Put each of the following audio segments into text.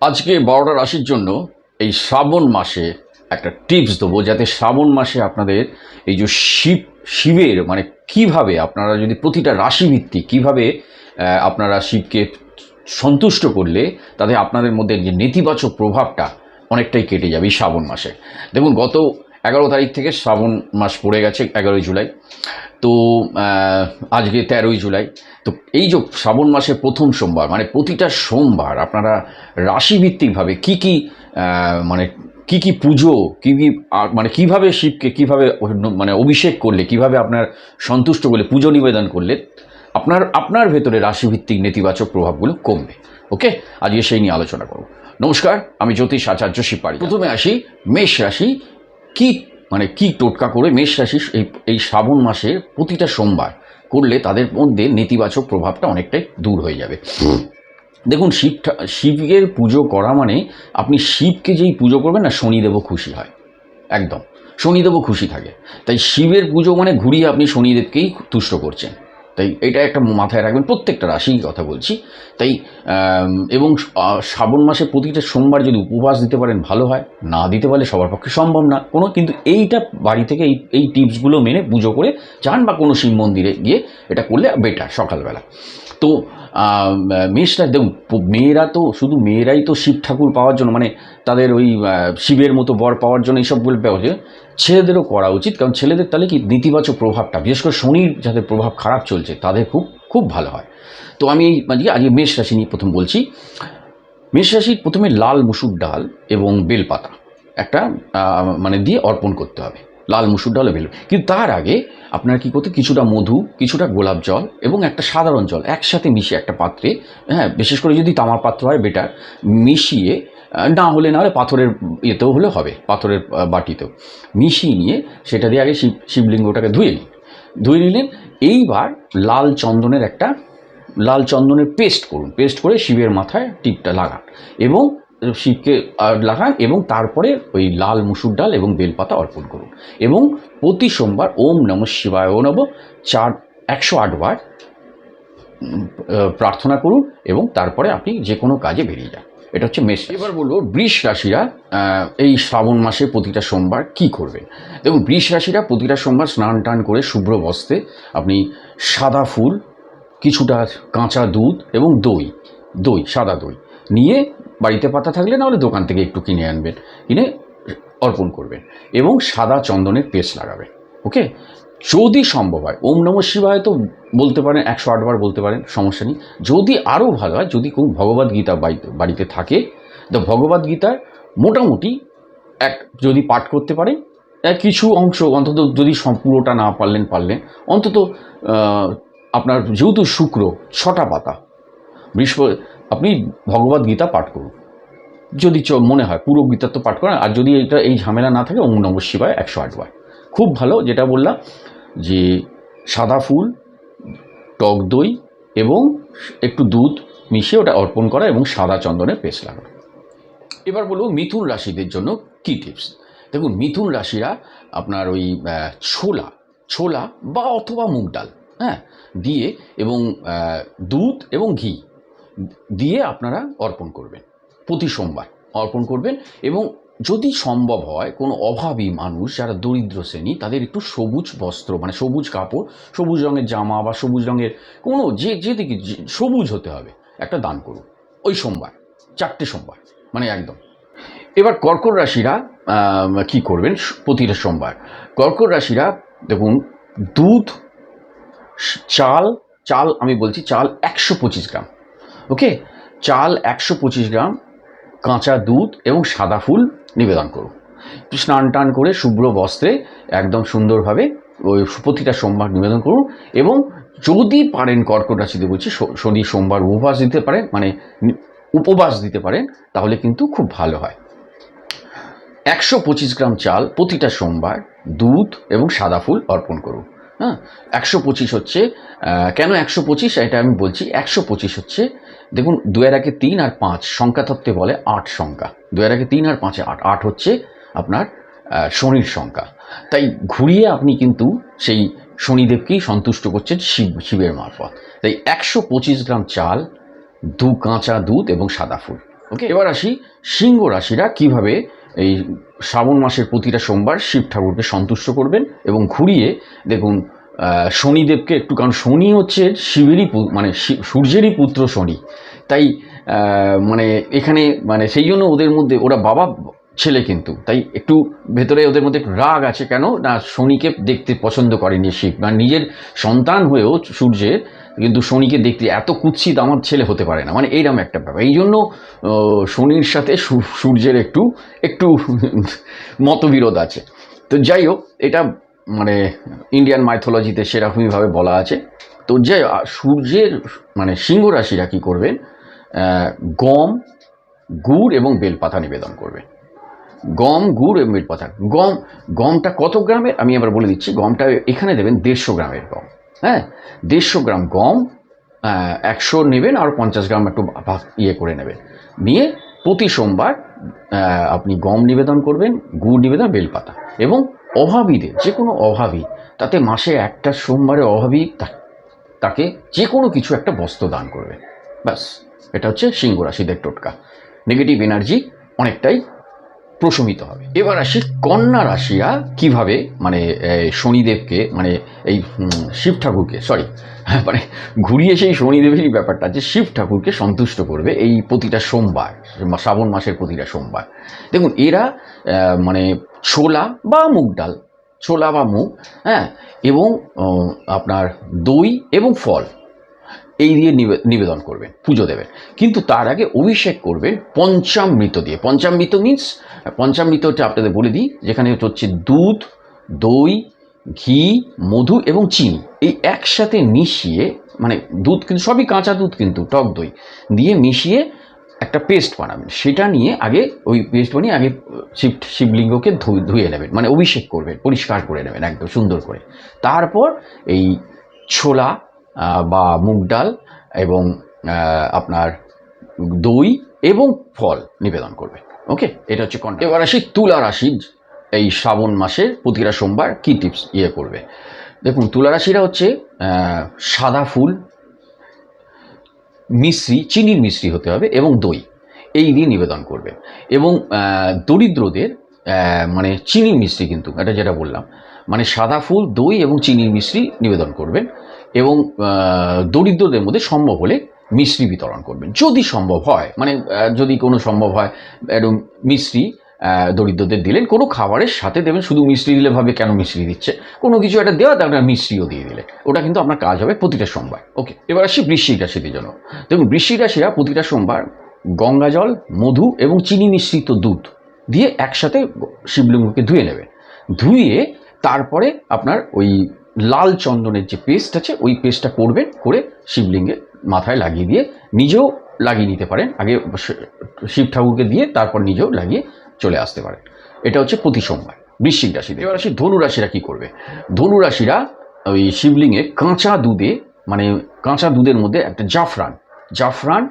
আজকে বারোটা রাশির জন্য এই শ্রাবণ মাসে একটা টিপস দেবো, যাতে শ্রাবণ মাসে আপনাদের এই যে শিব, শিবের মানে কীভাবে আপনারা যদি প্রতিটা রাশিভিত্তিক কীভাবে আপনারা শিবকে সন্তুষ্ট করলে তাতে আপনাদের মধ্যে যে নেতিবাচক প্রভাবটা অনেকটাই কেটে যাবে এই শ্রাবণ মাসে। দেখুন, গত এগারো তারিখ থেকে শ্রাবণ মাস পড়ে গেছে এগারোই জুলাই। তো আজকে তেরোই জুলাই। তো এই যে শ্রাবণ মাসের প্রথম সোমবার মানে প্রতিটা সোমবার আপনারা রাশিভিত্তিকভাবে কি কি মানে কি কি পুজো, কী কী মানে কীভাবে শিবকে, কীভাবে মানে অভিষেক করলে, কীভাবে আপনার সন্তুষ্ট করলে, পুজো নিবেদন করলে, আপনার আপনার ভেতরে রাশিভিত্তিক নেতিবাচক প্রভাবগুলো কমবে। ওকে? আজকে সেই নিয়ে আলোচনা করব। নমস্কার, আমি জ্যোতিষ আচার্য শিপারি প্রথমে আসি, মেষ রাশি কি মানে কি টোটকা করে মেষ রাশি এই এই শ্রাবণ মাসের প্রতিটা সোমবার করলে তাদের মধ্যে নেতিবাচক প্রভাবটা অনেকটাই দূর হয়ে যাবে। দেখুন শিব শিবের পুজো করা মানে আপনি শিবকে যেই পুজো করবেন না শনিদেবও খুশি হয়। একদম শনিদেবও খুশি থাকে। তাই শিবের পুজো মানে ঘুরিয়ে আপনি শনিদেবকেই তুষ্ট করছেন। তাই এটা একটা মাথায় রাখবেন, প্রত্যেকটা রাশির কথা বলছি। তাই এবং শ্রাবণ মাসে প্রতিটা সোমবার যদি উপবাস দিতে পারেন ভালো হয়, না দিতে পারলে সবার পক্ষে সম্ভব না। কোনো, কিন্তু এইটা বাড়ি থেকে এই এই টিপসগুলো মেনে পুজো করে যান বা কোনো শিব মন্দিরে গিয়ে এটা করলে বেটার সকালবেলা। তো মেষরা দেখুন মেয়েরা তো শুধু মেয়েরাই তো শিব ঠাকুর পাওয়ার জন্য মানে তাদের ওই শিবের মতো বর পাওয়ার জন্য এইসবগুলো পাওয়া যায় ছেলেদেরও করা উচিত, কারণ ছেলেদের তাহলে কি নেতিবাচক প্রভাবটা, বিশেষ করে শনির যাদের প্রভাব খারাপ চলছে, তাদের খুব খুব ভালো হয়। তো আমি এই আজকে আজকে মেষ রাশি নিয়ে প্রথম বলছি। মেষ রাশির প্রথমে লাল মুসুর ডাল এবং বেলপাতা, একটা মানে দিয়ে অর্পণ করতে হবে। লাল মুসুর ডাল ও কিন্তু তার আগে আপনার কি করতে কিছুটা মধু, কিছুটা গোলাপ জল এবং একটা সাধারণ জল একসাথে মিশিয়ে একটা পাত্রে হ্যাঁ বিশেষ করে যদি তামার পাত্র হয়, বেটার, মিশিয়ে না হলে না হলে পাথরের ইয়েতেও হলে হবে, পাথরের বাটিতেও। মিশিয়ে নিয়ে সেটা দিয়ে আগে শিব, শিবলিঙ্গটাকে ধুয়ে নিন। ধুয়ে নিলেন, এইবার লাল চন্দনের একটা, লাল চন্দনের পেস্ট করুন। পেস্ট করে শিবের মাথায় টিপটা লাগান এবং শিবকে লাগান এবং তারপরে ওই লাল মুসুর ডাল এবং বেলপাতা অর্পণ করুন। এবং প্রতি সোমবার ওম নম শিবায় নব চার, একশো আটবার প্রার্থনা করুন এবং তারপরে আপনি যে কোনো কাজে বেরিয়ে যান। এটা হচ্ছে মেষ। এবার বলব, বৃষ রাশিরা এই শ্রাবণ মাসে প্রতিটা সোমবার কি করবেন? দেখুন, বৃষ রাশিরা প্রতিটা সোমবার স্নান টান করে শুভ্র বস্ত্রে আপনি সাদা ফুল, কিছুটা কাঁচা দুধ এবং দই দই, সাদা দই নিয়ে বাড়িতে পাতা থাকলে নাহলে দোকান থেকে একটু কিনে আনবেন, কিনে অর্পণ করবেন এবং সাদা চন্দনের পেস্ট লাগাবেন ওকে যদি সম্ভব হয়, ওম নম শিবায় তো বলতে পারেন, একশো আটবার বলতে পারেন, সমস্যা নেই। যদি আরও ভালো হয়, যদি কোনো ভগবদ গীতা বাড়িতে থাকে, তো ভগবদ গীতার মোটামুটি এক, যদি পাঠ করতে পারেন কিছু অংশ, অন্তত যদি পুরোটা না পারলেন পারলেন, অন্তত আপনার যেহেতু শুক্র, ছটা পাতা বৃহস্পতি আপনি ভগবদ গীতা পাঠ করুন। যদি মনে হয়, পুরো গীতা তো পাঠ করেন, আর যদি এটা এই ঝামেলা না থাকে, ওম নম শিবায় একশো আটবার খুব ভালো যেটা বললাম, যে সাদা ফুল, টক দই এবং একটু দুধ মিশিয়ে ওটা অর্পণ করা এবং সাদা চন্দনের পেস্ট লাগানো। এবার বলব মিথুন রাশিদের জন্য কী টিপস? দেখুন, মিথুন রাশিরা আপনার ওই ছোলা ছোলা বা অথবা মুগ ডাল হ্যাঁ দিয়ে এবং দুধ এবং ঘি দিয়ে আপনারা অর্পণ করবেন। প্রতি সোমবার অর্পণ করবেন এবং যদি সম্ভব হয় কোনো অভাবী মানুষ, যারা দরিদ্র শ্রেণি, তাদের একটু সবুজ বস্ত্র মানে সবুজ কাপড়, সবুজ রঙের জামা বা সবুজ রঙের কোনো যে যেদিকে সবুজ হতে হবে, একটা দান করুন। ওই সোমবার, চারটে সোমবার মানে একদম। এবার কর্কট রাশিরা কি করবেন? প্রতিটা সোমবার কর্কট রাশিরা, দেখুন, দুধ, চাল চাল আমি বলছি চাল একশো পঁচিশ গ্রাম। ওকে? চাল একশো পঁচিশ গ্রাম, কাঁচা দুধ এবং সাদা ফুল নিবেদন করুন। স্নান টান করে শুভ্র বস্ত্রে একদম সুন্দরভাবে ওই প্রতিটা সোমবার নিবেদন করুন এবং যদি পারেন কর্কট রাশিতে বলছি শনি সোমবার উপবাস দিতে পারেন মানে উপবাস দিতে পারেন, তাহলে কিন্তু খুব ভালো হয়। একশো পঁচিশ গ্রাম চাল প্রতিটা সোমবার দুধ এবং সাদা ফুল অর্পণ করুন। হ্যাঁ? একশো পঁচিশ হচ্ছে কেন একশো পঁচিশ? এটা আমি বলছি, একশো পঁচিশ হচ্ছে দেখুন দুয়ের আগে তিন আর পাঁচ সংখ্যা তত্ত্বে বলে আট সংখ্যা। দুয়ের আগে তিন আর পাঁচে আট। আট হচ্ছে আপনার শনির সংখ্যা। তাই ঘুরিয়ে আপনি কিন্তু সেই শনিদেবকেই সন্তুষ্ট করছেন শিব শিবের মারফত। তাই একশো পঁচিশ গ্রাম চাল দু কাঁচা দুধ এবং সাদা ফুল। ওকে এবার আসি সিংহ রাশিরা কীভাবে এই শ্রাবণ মাসের প্রতিটা সোমবার শিব ঠাকুরকে সন্তুষ্ট করবেন এবং ঘুরিয়ে দেখুন শনিদেবকে একটু, কারণ শনি হচ্ছে শিবেরই মানে সূর্যেরই পুত্র শনি। তাই মানে এখানে মানে সেই জন্য ওদের মধ্যে, ওরা বাবা ছেলে কিন্তু। তাই একটু ভেতরে ওদের মধ্যে রাগ আছে কেন? না, শনিকে দেখতে পছন্দ করেনি শিব। মানে নিজের সন্তান হয়েও সূর্যের, কিন্তু শনিকে দেখতে এত কুৎসিত আমার ছেলে হতে পারে না। মানে এইরকম একটা ব্যাপার। এই জন্য শনির সাথে সূর্যের একটু একটু মতবিরোধ আছে। তো যাই হোক, এটা মানে ইন্ডিয়ান মাইথোলজিতে সেরকমইভাবে বলা আছে। তো আ- সূর্যের মানে সিংহ রাশিরা কী করবেন গম, গুড় এবং বেলপাতা নিবেদন করবেন গম, গুড় এবং বেলপাতা। গম, গমটা কত গ্রামের? আমি আবার বলে দিচ্ছি, গমটা এখানে দেবেন দেড়শো গ্রামের গম। হ্যাঁ? দেড়শো গ্রাম গম একশো নেবেন আর পঞ্চাশ গ্রাম একটু ইয়ে করে নেবেন। নিয়ে প্রতি সোমবার আপনি গম নিবেদন করবেন, গুড় নিবেদন, বেলপাতা। এবং অভাবীদের যে কোনো অভাবী, তাতে মাসে একটা সোমবারে অভাবী তাকে যে কোনো কিছু একটা বস্ত্র দান করবে। ব্যাস, এটা হচ্ছে সিংহ রাশিদের টোটকা। নেগেটিভ এনার্জি অনেকটাই প্রশমিত হবে। এবার আসি কন্যা রাশিরা কীভাবে মানে শনিদেবকে মানে এই শিব ঠাকুরকে সরি মানে ঘুরিয়ে সেই শনিদেবেরই ব্যাপারটা যে শিব ঠাকুরকে সন্তুষ্ট করবে এই প্রতিটা সোমবার শ্রাবণ মাসের প্রতিটা সোমবার। দেখুন, এরা মানে ছোলা বা মুগ ডাল, ছোলা বা মুগ হ্যাঁ এবং আপনার দই এবং ফল। এই দিয়ে নিবে- নিবেদন করবেন, পুজো দেবেন। কিন্তু তার আগে অভিষেক করবেন পঞ্চামৃত দিয়ে। পঞ্চামৃত মিন্স পঞ্চামৃতটা আপনাদের বলে দিই, যেখানে হচ্ছে দুধ, দই, ঘি, মধু এবং চিনি। এই একসাথে মিশিয়ে মানে দুধ কিন্তু, সবই কাঁচা দুধ কিন্তু, টক দই দিয়ে মিশিয়ে একটা পেস্ট বানাবেন। সেটা নিয়ে আগে, ওই পেস্ট বানিয়ে আগে শিব, শিবলিঙ্গকে ধুয়ে নেবেন। মানে অভিষেক করবেন, পরিষ্কার করে নেবেন একদম সুন্দর করে। তারপর এই ছোলা বা মুগ ডাল এবং আপনার দই এবং ফল নিবেদন করবেন ওকে? এটা হচ্ছে কন্যা এবার আসি তুলা রাশি, এই শ্রাবণ মাসের, প্রতিটা সোমবার কী টিপস ইয়ে করবে? দেখুন, তুলা রাশিরা হচ্ছে সাদা ফুল, মিশ্রি, চিনির মিশ্রি হতে হবে এবং দই। এই দিয়ে নিবেদন করবে। এবং দরিদ্রদের মানে চিনির মিশ্রি কিন্তু, এটা যেটা বললাম মানে সাদা ফুল, দই এবং চিনির মিশ্রি নিবেদন করবেন। এবং দরিদ্রদের মধ্যে সম্ভব হলে মিশ্রি বিতরণ করবেন। যদি সম্ভব হয় মানে যদি কোনো সম্ভব হয়, একদম মিশ্রি দরিদ্রদের দিলেন, কোনো খাবারের সাথে দেবেন, শুধু মিশ্রি দিলে ভাবে কেন মিশ্রি দিচ্ছে? কোনো কিছু একটা দেওয়া, তার মিষ্টিও দিয়ে দিলেন। ওটা কিন্তু আপনার কাজ হবে প্রতিটা সোমবার। ওকে, এবার আসি বৃশ্চিক রাশিদের জন্য দেখুন, বৃশ্চিক রাশিরা প্রতিটা সোমবার গঙ্গা জল, মধু এবং চিনি মিশ্রিত দুধ দিয়ে একসাথে শিবলিঙ্গকে ধুয়ে নেবে। ধুয়ে তারপরে আপনার ওই লাল চন্দনের যে পেস্ট আছে, ওই পেস্টটা করবেন, করে শিবলিঙ্গে মাথায় লাগিয়ে দিয়ে নিজেও লাগিয়ে নিতে পারেন। আগে শিব ঠাকুরকে দিয়ে তারপর নিজেও লাগিয়ে চলে আসতে পারেন। এটা হচ্ছে প্রতি সোমবার, বৃশ্চিক রাশি এবার আসি ধনু রাশিরা কী করবে? ধনুরাশিরা ওই শিবলিঙ্গে কাঁচা দুধে মানে কাঁচা দুধের মধ্যে একটা জাফরান জাফরান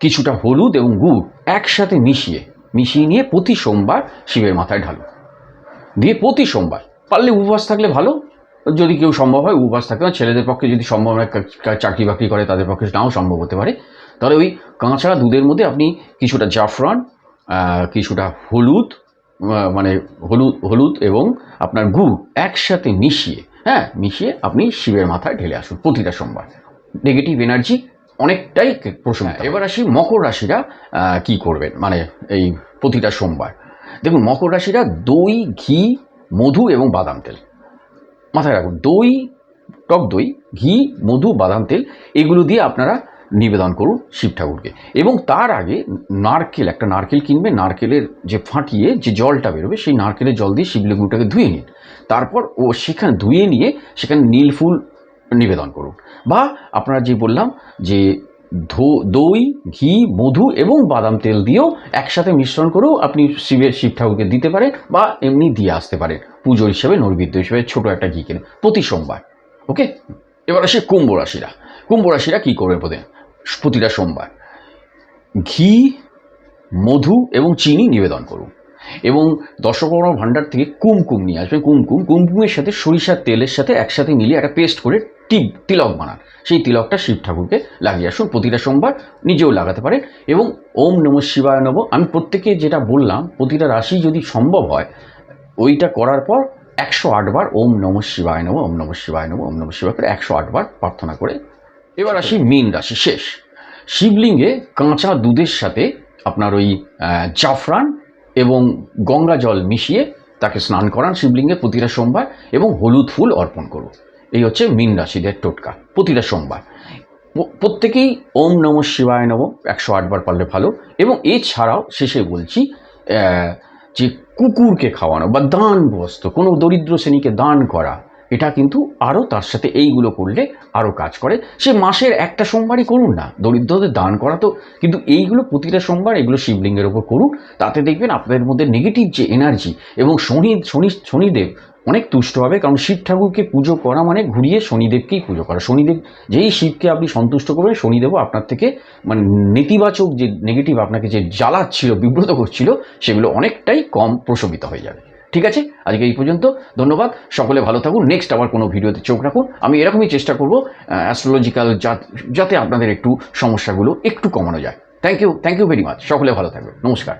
কিছুটা হলুদ এবং গুড় একসাথে মিশিয়ে মিশিয়ে নিয়ে প্রতি সোমবার শিবের মাথায় ঢালুন। দিয়ে প্রতি সোমবার, পারলে উপবাস থাকলে ভালো যদি কেউ সম্ভব হয় উপবাস থাকে ছেলেদের পক্ষে যদি সম্ভব হয় চাকরি বাকরি করে, তাদের পক্ষে নাও সম্ভব হতে পারে। তাহলে ওই কাঁচা দুধের মধ্যে আপনি কিছুটা জাফরান কিছুটা হলুদ মানে হলুদ হলুদ এবং আপনার গুড় একসাথে মিশিয়ে হ্যাঁ মিশিয়ে আপনি শিবের মাথায় ঢেলে আসুন প্রতিটা সোমবার। নেগেটিভ এনার্জি অনেকটাই প্রশ্ন এবার আসি মকর রাশিরা কি করবেন? মানে এই প্রতিটা সোমবার। দেখুন, মকর রাশিরা দই, ঘি, মধু এবং বাদাম তেল। মাথায় রাখুন, দই, টক দই, ঘি, মধু, বাদাম, তেল, এগুলো দিয়ে আপনারা নিবেদন করুন শিব ঠাকুরকে। এবং তার আগে নারকেল, একটা নারকেল কিনবে নারকেলের যে ফাটিয়ে যে জলটা বেরোবে, সেই নারকেলের জল দিয়ে শিবলিঙ্গটাকে ধুয়ে নিন। তারপর ও সেখানে ধুয়ে নিয়ে সেখানে নীল ফুল নিবেদন করুন। বা আপনারা যে বললাম যে দই, ঘি, মধু এবং বাদাম তেল দিয়েও একসাথে মিশ্রণ করেও আপনি শিবের শিব ঠাকুরকে দিতে পারেন বা এমনি দিয়ে আসতে পারেন পুজো হিসেবে, নৈবেদ্য হিসেবে ছোট একটা ঘি কিনে প্রতি সোমবার, ওকে? এবার আসে কুম্ভ রাশিরা। কুম্ভ রাশিরা কী করবে প্রতি প্রতিটা সোমবার ঘি, মধু এবং চিনি নিবেদন করুন এবং দশকর্মা ভাণ্ডার থেকে কুমকুম নিয়ে আসবেন কুমকুম, কুমকুমের সাথে সরিষার তেলের সাথে একসাথে মিলিয়ে একটা পেস্ট করে টিপ তিলক বানান। সেই তিলকটা শিব ঠাকুরকে লাগিয়ে আসুন। প্রতিটা সোমবার নিজেও লাগাতে পারেন এবং ওম নম শিবায় নব আমি প্রত্যেকে যেটা বললাম, প্রতিটা রাশি যদি সম্ভব হয়, ওইটা করার পর একশো আটবার ওম নম শিবায় নব ওম নম শিবায় নব ওম নম শিবায় করে একশো আটবার প্রার্থনা করে এবার আসি মীন রাশি শেষ। শিবলিঙ্গে কাঁচা দুধের সাথে আপনার ওই জাফরান এবং গঙ্গা জল মিশিয়ে তাকে স্নান করান শিবলিঙ্গে প্রতিটা সোমবার এবং হলুদ ফুল অর্পণ করুন। এই হচ্ছে মীন রাশিদের টোটকা, প্রতিটা সোমবার। প্রত্যেকেই ওম নম শিবায় নম একশো আটবার পারলে ভালো। এবং এছাড়াও শেষে বলছি যে কুকুরকে খাওয়ানো বা দান কোনো দরিদ্র শ্রেণীকে দান করা, এটা কিন্তু আরও তার সাথে এইগুলো করলে আরও কাজ করে। সে মাসের একটা সোমবারই করুন না, দরিদ্রদের দান করা তো, কিন্তু এইগুলো প্রতিটা সোমবার এগুলো শিবলিঙ্গের ওপর করুন। তাতে দেখবেন আপনাদের মধ্যে নেগেটিভ যে এনার্জি এবং শনি শনি, শনিদেব অনেক তুষ্ট হবে, কারণ শিব ঠাকুরকে পুজো করা মানে ঘুরিয়ে শনিদেবকেই পুজো করা। শনিদেব, যেই শিবকে আপনি সন্তুষ্ট করবেন, শনিদেবও আপনার থেকে মানে নেতিবাচক যে নেগেটিভ আপনাকে যে জ্বালাচ্ছিল, বিব্রত করছিল সেগুলো অনেকটাই কম প্রশমিত হয়ে যাবে। ঠিক আছে? আজকে এই পর্যন্ত। ধন্যবাদ। সকলে ভালো থাকুন। নেক্সট আবার কোনো ভিডিওতে চোখ রাখুন। আমি এরকমই চেষ্টা করব অ্যাস্ট্রোলজিক্যাল যাতে আপনাদের একটু সমস্যাগুলো একটু কমানো যায়। Thank you thank you very much সকলে ভালো থাকবেন। নমস্কার।